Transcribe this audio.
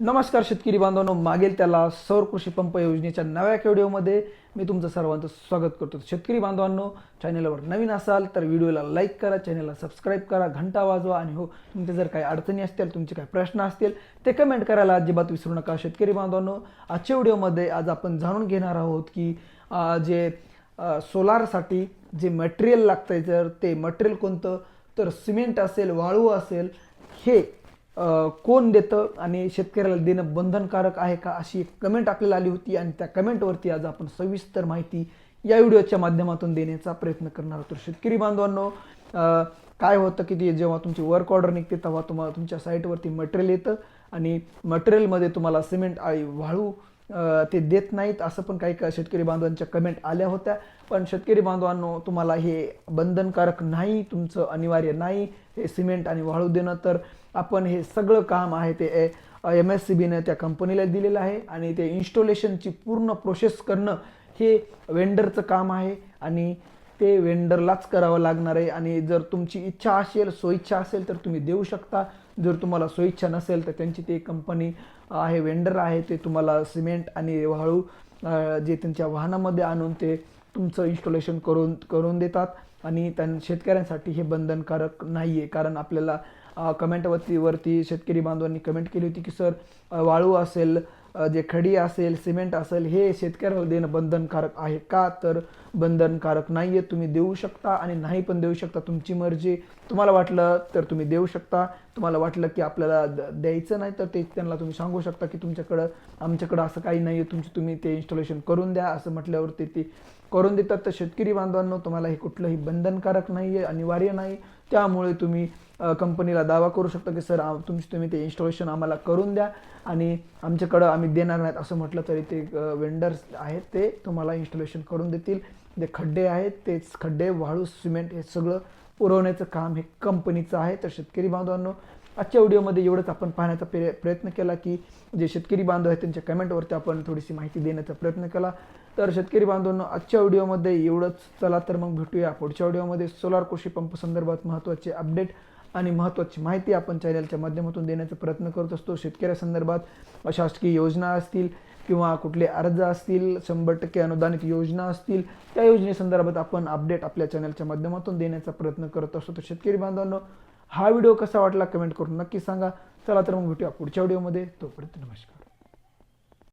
नमस्कार शेतकरी बांधवांनो मागेल त्याला सौर कृषी पंप योजनेच्या नव्या व्हिडिओमध्ये मी तुमचं सर्वांचं स्वागत करतो. शेतकरी बांधवांनो चॅनलवर नवीन असाल तर व्हिडिओला लाईक करा चॅनलला सबस्क्राईब करा घंटा वाजवा आणि हो तुमचे जर काही अडचणी असतील तुमचे काही प्रश्न असतील ते कमेंट करायला अजिबात विसरू नका. शेतकरी बांधवांनो आजच्या व्हिडिओमध्ये आज आपण जाणून घेणार आहोत की जे सोलारसाठी जे मटेरियल लागतंय जर ते मटेरियल कोणतं? तर सिमेंट असेल वाळू असेल हे कोण देतं आणि शेतकऱ्याला देणं बंधनकारक आहे का अशी एक कमेंट आपल्याला आली होती आणि त्या कमेंटवरती आज आपण सविस्तर माहिती या व्हिडिओच्या माध्यमातून देण्याचा प्रयत्न करणार आहोत. तर शेतकरी बांधवांनो काय होतं की ते जेव्हा तुमची वर्क ऑर्डर निघते तेव्हा तुम्हाला तुमच्या साईटवरती मटेरियल येतं आणि मटेरियलमध्ये तुम्हाला सिमेंट आळी वाळू ते देत नाहीत असं पण काही का शेतकरी बांधवांच्या कमेंट आल्या होत्या. पण शेतकरी बांधवांनो तुम्हाला हे बंधनकारक नाही तुमचं अनिवार्य नाही हे सिमेंट आणि वाळू देणं तर आपण हे सगळं काम आहे ते एम एस सी बीनं त्या कंपनीला दिलेलं आहे. आणि ते इन्स्टॉलेशनची पूर्ण प्रोसेस करणं हे वेंडरचं काम आहे. आणि ते वेंडरलाच करावं लागणार आहे. आणि जर तुमची इच्छा असेल सोयीच्छा असेल तर तुम्ही देऊ शकता. जर तुम्हाला सोयीच्छा नसेल तर त्यांची ते कंपनी आहे वेंडर आहे ते तुम्हाला सिमेंट आणि वाळू जे त्यांच्या वाहनामध्ये आणून ते तुमचं इन्स्टॉलेशन करून करून देतात. आणि त्यां शेतकऱ्यांसाठी हे बंधनकारक नाही आहे कारण आपल्याला कमेंटवरती वरती शेतकरी बांधवांनी कमेंट केली होती की सर वाळू असेल जे खडी असेल सिमेंट असेल हे शेतकऱ्याला देणं बंधनकारक आहे का? तर बंधनकारक नाही आहे तुम्ही देऊ शकता आणि नाही पण देऊ शकता. तुमची मर्जी. तुम्हाला वाटलं तर तुम्ही देऊ शकता. तुम्हाला वाटलं की आपल्याला द- द्यायचं नाही तर ते त्यांना तुम्ही सांगू शकता की तुमच्याकडं आमच्याकडं असं काही नाही आहे तुमची तुम्ही ते इन्स्टॉलेशन करून द्या. असं म्हटल्यावरती ते करून देतात. तर शेतकरी बांधवांनो तुम्हाला हे कुठलंही बंधनकारक नाही आहे अनिवार्य नाही. त्यामुळे तुम्ही कंपनीला दावा करू शकतो की सर तुमची तुम्ही ते इन्स्टॉलेशन आम्हाला करून द्या आणि आमच्याकडं आम्ही देणार नाहीत. असं म्हटलं तरी ते वेंडर्स आहेत ते तुम्हाला इन्स्टॉलेशन करून देतील. जे खड्डे आहेत तेच खड्डे वाळू सिमेंट हे सगळं पुरवण्याचं काम हे कंपनीचं आहे. तर शेतकरी बांधवांनो आजच्या व्हिडिओमध्ये एवढंच. आपण पाहण्याचा प्रे प्रयत्न केला की जे शेतकरी बांधव आहेत त्यांच्या कमेंटवरती आपण थोडीशी माहिती देण्याचा प्रयत्न केला. तर शेतकरी बांधवांनो आजच्या व्हिडिओमध्ये एवढंच. चला तर मग भेटूया पुढच्या व्हिडिओमध्ये. सोलार कृषी पंप संदर्भात महत्त्वाचे अपडेट. आणि महत्त्वाची माहिती आपण चॅनलच्या माध्यमातून देण्याचा प्रयत्न करत असतो. शेतकऱ्यासंदर्भात शासकीय योजना असतील किंवा कुठले अर्ज असतील शंभर टक्के अनुदानित योजना असतील त्या योजनेसंदर्भात आपण अपडेट आपल्या चॅनलच्या माध्यमातून देण्याचा प्रयत्न करत असतो. तर शेतकरी बांधवांनो हा व्हिडिओ कसा वाटला कमेंट करून नक्की सांगा. चला तर मग भेटूया पुढच्या व्हिडिओमध्ये. तोपर्यंत नमस्कार.